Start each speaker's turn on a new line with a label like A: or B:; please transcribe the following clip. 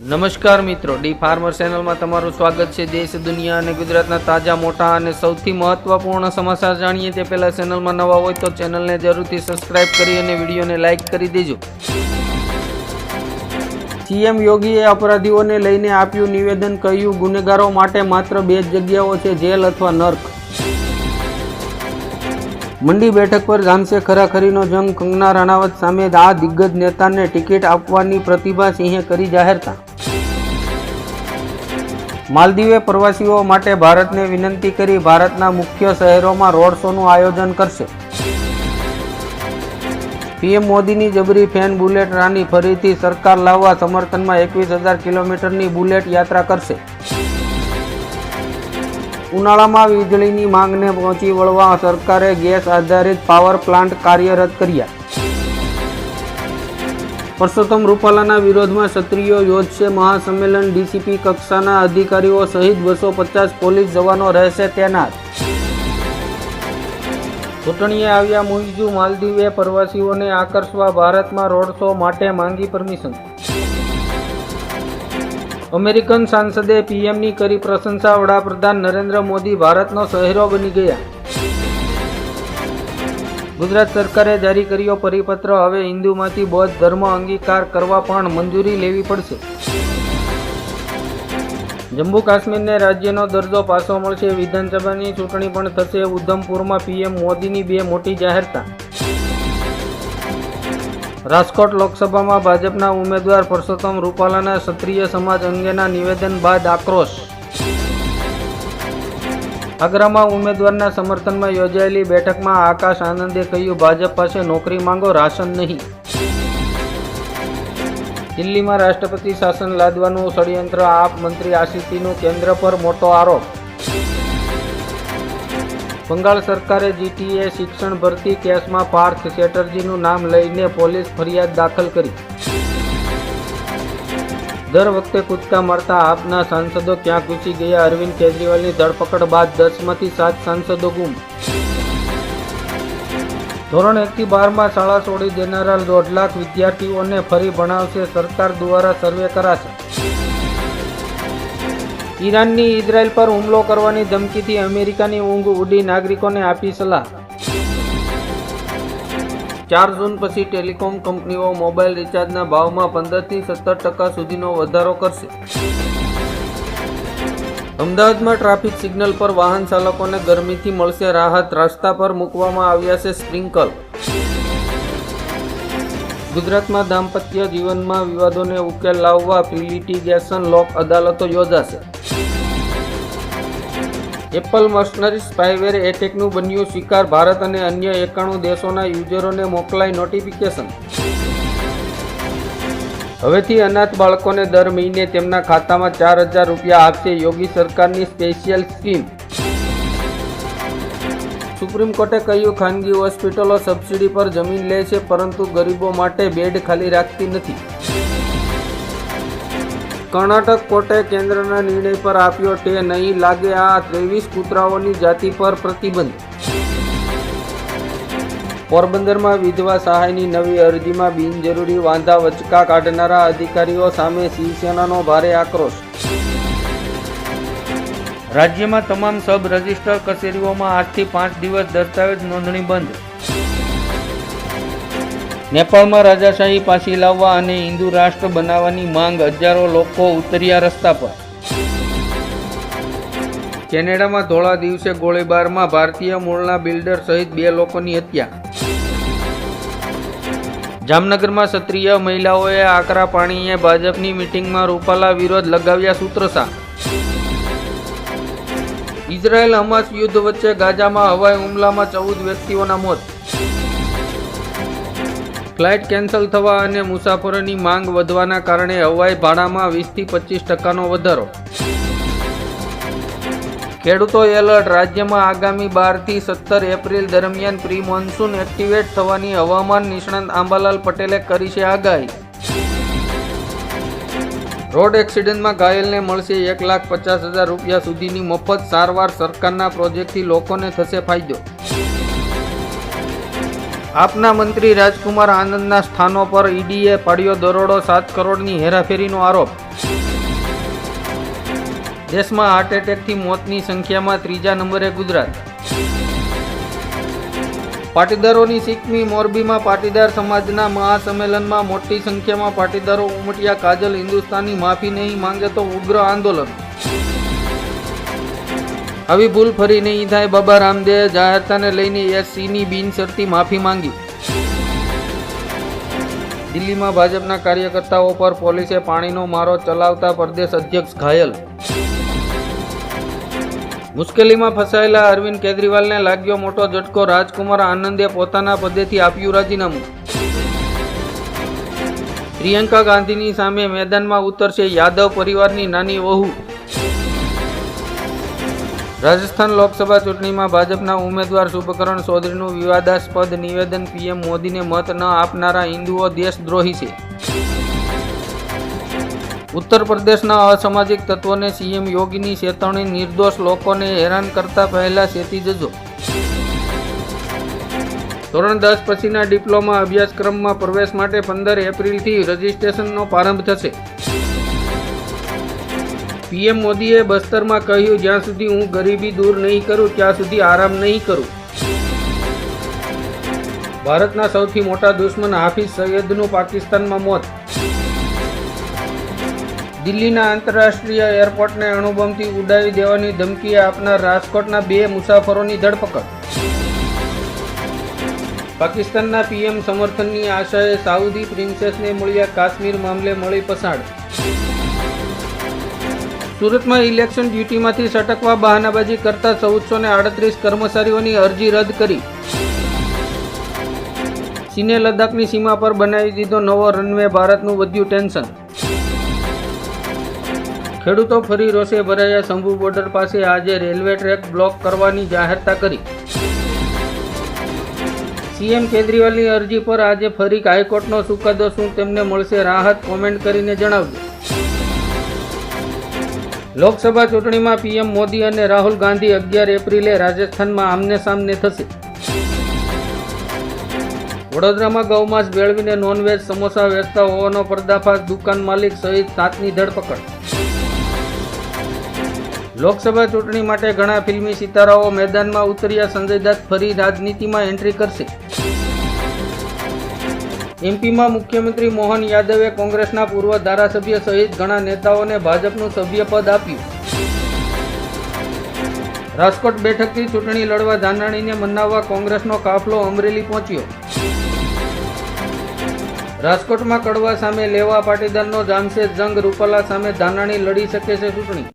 A: નમસ્કાર મિત્રો, D farmer ચેનલમાં તમારું સ્વાગત છે. દેશ, દુનિયા અને ગુજરાતના તાજા, મોટા અને સૌથી મહત્વપૂર્ણ સમાચાર જાણીએ તે પહેલાં ચેનલમાં નવા હોય તો ચેનલને જરૂરથી સબસ્ક્રાઇબ કરી અને વિડીયોને લાઇક કરી દેજો. સીએમ યોગીએ અપરાધીઓને લઈને આપ્યું નિવેદન, કહ્યું, ગુનેગારો માટે માત્ર બે જગ્યાઓ છે, જેલ અથવા નર્ક. મંડી બેઠક પર જામશે ખરાખરીનો જંગ કંગના રણાવત સામે આ દિગ્ગજ નેતાને ટિકિટ આપવાની પ્રતિભા સિંહે કરી જાહેરતા. માલદીવે પ્રવાસીઓ માટે ભારતને વિનંતી કરી ભારતના મુખ્ય શહેરોમાં રોડ શોનું આયોજન કરશે. પીએમ મોદીની જબરી ફેન બુલેટ રાની ફરીથી સરકાર લાવવા સમર્થનમાં એકવીસ હજાર કિલોમીટરની બુલેટ યાત્રા કરશે. ઉનાળામાં વીજળીની માંગને પહોંચી વળવા સરકારે ગેસ આધારિત પાવર પ્લાન્ટ કાર્યરત કર્યા. પરસોત્તમ રૂપાલાના વિરોધમાં ક્ષત્રિયો યોજશે મહાસંમેલન. ડીસીપી કક્ષાના અધિકારીઓ સહિત બસો પચાસ પોલીસ જવાનો રહેશે તૈનાત. ચૂંટણીએ આવ્યા મુઈજુ માલદીવે પ્રવાસીઓને આકર્ષવા ભારતમાં રોડ શો માટે માંગી પરમિશન. અમેરિકન સાંસદે પીએમની કરી પ્રશંસા વડાપ્રધાન નરેન્દ્ર મોદી ભારતનો શહેરો બની ગયા. ગુજરાત સરકારે જારી કર્યો પરિપત્ર. હવે હિન્દુમાંથી બૌદ્ધ ધર્મ અંગીકાર કરવા પણ મંજૂરી લેવી પડશે. જમ્મુ કાશ્મીરને રાજ્યનો દરજ્જો પાછો મળશે. વિધાનસભાની ચૂંટણી પણ થશે. ઉધમપુરમાં પીએમ મોદીની બે મોટી જાહેરતા. રાજકોટ લોકસભામાં ભાજપના ઉમેદવાર પરસોત્તમ રૂપાલાના ક્ષત્રિય સમાજ અંગેના નિવેદન બાદ આક્રોશ. આગ્રામાં ઉમેદવારના સમર્થનમાં યોજાયેલી બેઠકમાં આકાશ આનંદે કહ્યું, ભાજપ પાસે નોકરી માંગો, રાશન નહીં. દિલ્હીમાં રાષ્ટ્રપતિ શાસન લાદવાનું ષડયંત્ર, આપ મંત્રી આશિષીનું કેન્દ્ર પર મોટો આરોપ. બંગાળ સરકારે જીટીએ શિક્ષણ ભરતી કેસમાં પાર્થ ચેટર્જીનું નામ લઈને પોલીસ ફરિયાદ દાખલ કરી. દર વખતે કૂદકા મારતા આપના સાંસદો ક્યાં ઘૂસી ગયા? અરવિંદ કેજરીવાલની ધરપકડ બાદ દસમાંથી સાત સાંસદો ગુમ. ધોરણ એકથી બારમાં શાળા છોડી દેનારા દોઢ લાખ વિદ્યાર્થીઓને ફરી ભણાવશે સરકાર દ્વારા સર્વે કરાશે. ઈરાનની ઇઝરાયલ પર હુમલો કરવાની ધમકીથી અમેરિકાની ઊંઘ ઉડી નાગરિકોને આપી સલાહ. ચાર જૂન પછી ટેલિકોમ કંપનીઓ મોબાઈલ રિચાર્જના ભાવમાં પંદરથી સત્તર ટકા સુધીનો વધારો કરશે. અમદાવાદમાં ટ્રાફિક સિગ્નલ પર વાહન ચાલકોને ગરમીથી મળશે રાહત, રસ્તા પર મૂકવામાં આવ્યા છે સ્પ્રિંકલ. ગુજરાતમાં દાંપત્ય જીવનમાં વિવાદોને ઉકેલ લાવવા પ્રિલિટિગેશન લોક અદાલતો યોજાશે. એપલ મશનરી સ્પાયવેર એટેકનું બન્યું શિકાર, ભારત અને અન્ય એકાણું દેશોના યુઝરોને મોકલાઈ નોટિફિકેશન હવેથી અનાથ બાળકોને દર મહિને તેમના ખાતામાં ચાર હજાર રૂપિયા આપશે યોગી સરકારની સ્પેશિયલ સ્કીમ સુપ્રીમ કોર્ટે કહ્યું, ખાનગી હોસ્પિટલો સબસિડી પર જમીન લે છે, પરંતુ ગરીબો માટે બેડ ખાલી રાખતી નથી. કર્ણાટક કોર્ટે કેન્દ્રના નિર્ણય પર આપ્યો તે નહીં લાગે આ ત્રેવીસ કૂતરાઓની જાતિ પર પ્રતિબંધ. પોરબંદરમાં વિધવા સહાયની નવી અરજીમાં બિનજરૂરી વાંધા વચકા કાઢનારા અધિકારીઓ સામે શિવસેનાનો ભારે આક્રોશ. રાજ્યમાં તમામ સબ રજિસ્ટર કચેરીઓમાં આજથી પાંચ દિવસ દસ્તાવેજ નોંધણી બંધ. નેપાળમાં રાજાશાહી પાછી લાવવા અને હિન્દુ રાષ્ટ્ર બનાવવાની માંગ હજારો લોકો ઉતર્યા રસ્તા પર. કેનેડામાં ધોળા દિવસે ગોળીબારમાં ભારતીય મૂળના બિલ્ડર સહિત બે લોકોની હત્યા. જામનગરમાં ક્ષત્રિય મહિલાઓએ આકરા પાણીએ ભાજપની મિટિંગમાં રૂપાલા વિરોધ લગાવ્યા સૂત્રસા ઇઝરાયેલ હમાસ યુદ્ધ વચ્ચે ગાઝામાં હવાઈ હુમલામાં ચૌદ વ્યક્તિઓના મોત. ફ્લાઇટ કેન્સલ થવા અને મુસાફરોની માંગ વધવાના કારણે હવાઈ ભાડામાં વીસથી પચીસ ટકાનો વધારો. ખેડૂતો એલર્ટ, રાજ્યમાં આગામી બારથી સત્તર એપ્રિલ દરમિયાન પ્રી મોન્સૂન એક્ટિવેટ થવાની હવામાન નિષ્ણાંત આંબાલાલ પટેલે કરી છે આગાહી. રોડ એક્સિડન્ટમાં ઘાયલને મળશે એક લાખ પચાસ હજાર રૂપિયા સુધીની મફત સારવાર સરકારના પ્રોજેક્ટથી લોકોને થશે ફાયદો. આપના મંત્રી રાજકુમાર આનંદના સ્થાનો પર ઈડીએ પાડ્યો દરોડો સાત કરોડની હેરાફેરીનો આરોપ. દેશમાં હાર્ટ એટેકથી મોતની સંખ્યામાં ત્રીજા નંબરે ગુજરાત. પાટીદારોની સિકમી મોરબીમાં પાટીદાર સમાજના મહાસંમેલનમાં મોટી સંખ્યામાં પાટીદારો ઉમટ્યા, કાજલ હિન્દુસ્તાની માફી નહીં માંગે તો ઉગ્ર આંદોલન. આવી ભૂલ ફરી નહીં થાય, બાબા રામદેવે જાહેરતાને લઈને એસસીની બિનશરતી માફી માંગી. દિલ્હીમાં ભાજપના કાર્યકર્તાઓ પર પોલીસે પાણીનો મારો ચલાવતા પ્રદેશ અધ્યક્ષ ઘાયલ. મુશ્કેલીમાં ફસાયેલા અરવિંદ કેજરીવાલને લાગ્યો મોટો ઝટકો, રાજકુમાર આનંદે પોતાના પદેથી આપ્યું રાજીનામું. પ્રિયંકા ગાંધીની સામે મેદાનમાં ઉતરશે યાદવ પરિવારની નાની વહુ. રાજસ્થાન લોકસભા ચૂંટણીમાં ભાજપના ઉમેદવાર શુભકરણ ચૌધરીનું વિવાદાસ્પદ નિવેદન પીએમ મોદીને મત ન આપનારા હિન્દુઓ દેશદ્રોહી છે. ઉત્તર પ્રદેશના અસામાજિક તત્વોને સીએમ યોગીની ચેતવણી નિર્દોષ લોકોને હેરાન કરતા પહેલા ચેતી જજો. ધોરણ દસ પછીના ડિપ્લોમા અભ્યાસક્રમમાં પ્રવેશ માટે પંદર એપ્રિલથી રજીસ્ટ્રેશનનો પ્રારંભ થશે. પીએમ મોદીએ બસ્તરમાં કહ્યું, જ્યાં સુધી હું ગરીબી દૂર નહીં કરું, ત્યાં સુધી આરામ નહીં કરું. ભારતના સૌથી મોટા દુશ્મન હાફિઝ સૈયદનું પાકિસ્તાનમાં મોત. દિલ્હીના આંતરરાષ્ટ્રીય એરપોર્ટને અણુબોમથી ઉડાવી દેવાની ધમકી આપનાર રાજકોટના બે મુસાફરોની ધરપકડ. પાકિસ્તાનના પીએમ સમર્થનની આશાએ સાઉદી પ્રિન્સેસને મળ્યા કાશ્મીર મામલે મળી પસાડ. સુરતમાં ઇલેક્શન ડ્યુટીમાંથી સટકવા બહાનાબાજી કરતા ચૌદસો ને આડત્રીસ કર્મચારીઓની અરજી રદ કરી. ચીને લદ્દાખની સીમા પર બનાવી દીધો નવો રનવે ભારતનું વધ્યું ટેન્શન. ખેડૂતો ફરી રોષે ભરાયા. શંભુ બોર્ડર પાસે આજે રેલવે ટ્રેક બ્લોક કરવાની જાહેરતા કરી. સીએમ કેજરીવાલની અરજી પર આજે ફરી હાઈકોર્ટનો ચુકાદો શું? તેમને મળશે રાહત, કોમેન્ટ કરીને જણાવજો લોકસભા ચૂંટણીમાં પીએમ મોદી અને રાહુલ ગાંધી અગિયાર એપ્રિલે રાજસ્થાનમાં આમને સામને થશે. વડોદરામાં ગૌમાંસ ભેળવીને નોનવેજ સમોસા વેચતા હોવાનો પર્દાફાશ, દુકાન માલિક સહિત સાતની ધરપકડ. લોકસભા ચૂંટણી માટે ઘણા ફિલ્મી સિતારાઓ મેદાનમાં ઉતર્યા, સંજય દત્ત ફરી રાજનીતિમાં એન્ટ્રી કરશે. એમપીમાં મુખ્યમંત્રી મોહન યાદવે કોંગ્રેસના પૂર્વ ધારાસભ્ય સહિત ઘણા નેતાઓને ભાજપનું સભ્યપદ આપ્યું. રાજકોટ બેઠકથી ચૂંટણી લડવા ધાનાણીને મનાવવા કોંગ્રેસનો કાફલો અમરેલી પહોંચ્યો. રાજકોટમાં કડવા સામે લેવા પાટીદારનો જામશે જંગ, રૂપાલા સામે ધાનાણી લડી શકે છે ચૂંટણી.